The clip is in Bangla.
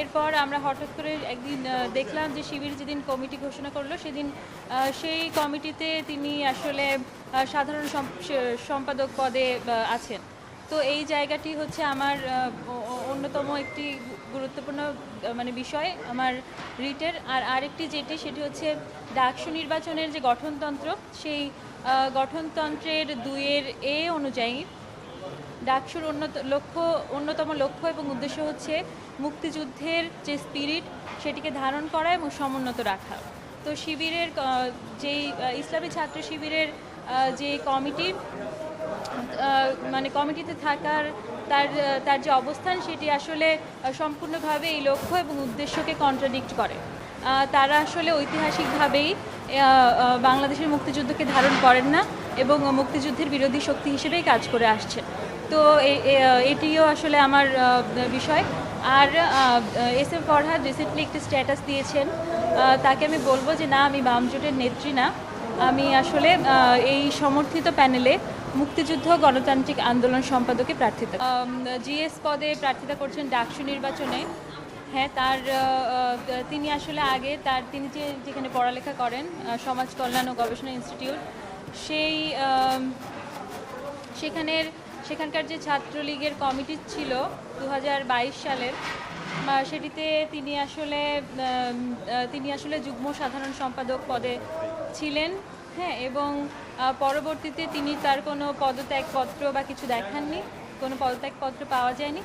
এরপর আমরা হঠাৎ করে একদিন দেখলাম যে শিবির যেদিন কমিটি ঘোষণা করল, সেদিন সেই কমিটিতে তিনি আসলে সাধারণ সম্পাদক পদে আছেন। তো এই জায়গাটি হচ্ছে আমার অন্যতম একটি গুরুত্বপূর্ণ মানে বিষয়, আমার রিটের। আর আরেকটি যেটি, সেটি হচ্ছে ডাকসু নির্বাচনের যে গঠনতন্ত্র, সেই গঠনতন্ত্রের দুইয়ের এ অনুযায়ী ডাকসুর উন্নত লক্ষ্য, অন্যতম লক্ষ্য এবং উদ্দেশ্য হচ্ছে মুক্তিযুদ্ধের যে স্পিরিট সেটিকে ধারণ করা এবং সমুন্নত রাখা। তো শিবিরের যেই ইসলামী ছাত্র শিবিরের যে কমিটি মানে কমিটিতে থাকার তার তার যে অবস্থান, সেটি আসলে সম্পূর্ণভাবে এই লক্ষ্য এবং উদ্দেশ্যকে কন্ট্রাডিক্ট করে। তারা আসলে ঐতিহাসিকভাবেই বাংলাদেশের মুক্তিযুদ্ধকে ধারণ করেন না। এবং মুক্তিযুদ্ধের বিরোধী শক্তি হিসেবেই কাজ করে আসছে। তো এটিও আসলে আমার বিষয়। আর এস এম ফরহাদ রিসেন্টলি একটি স্ট্যাটাস দিয়েছেন। তাকে আমি বলব যে, না, আমি বাম জোটের নেত্রী না। আমি আসলে এই সমর্থিত প্যানেলে মুক্তিযুদ্ধ, গণতান্ত্রিক আন্দোলন সম্পাদকে প্রার্থিতা জিএস পদে প্রার্থিতা করছেন ডাকসু নির্বাচনে। হ্যাঁ তার তিনি আসলে আগে তার, তিনি যে, যেখানে পড়ালেখা করেন সমাজ কল্যাণ ও গবেষণা ইনস্টিটিউট সেই সেখানের, সেখানকার যে ছাত্রলীগের কমিটি ছিল দু হাজার বাইশ সালের সেটিতে তিনি আসলে তিনি আসলে যুগ্ম সাধারণ সম্পাদক পদে ছিলেন হ্যাঁ এবং পরবর্তীতে তিনি তার কোনো পদত্যাগপত্র বা কিছু দেখাননি, কোনো পদত্যাগপত্র পাওয়া যায়নি।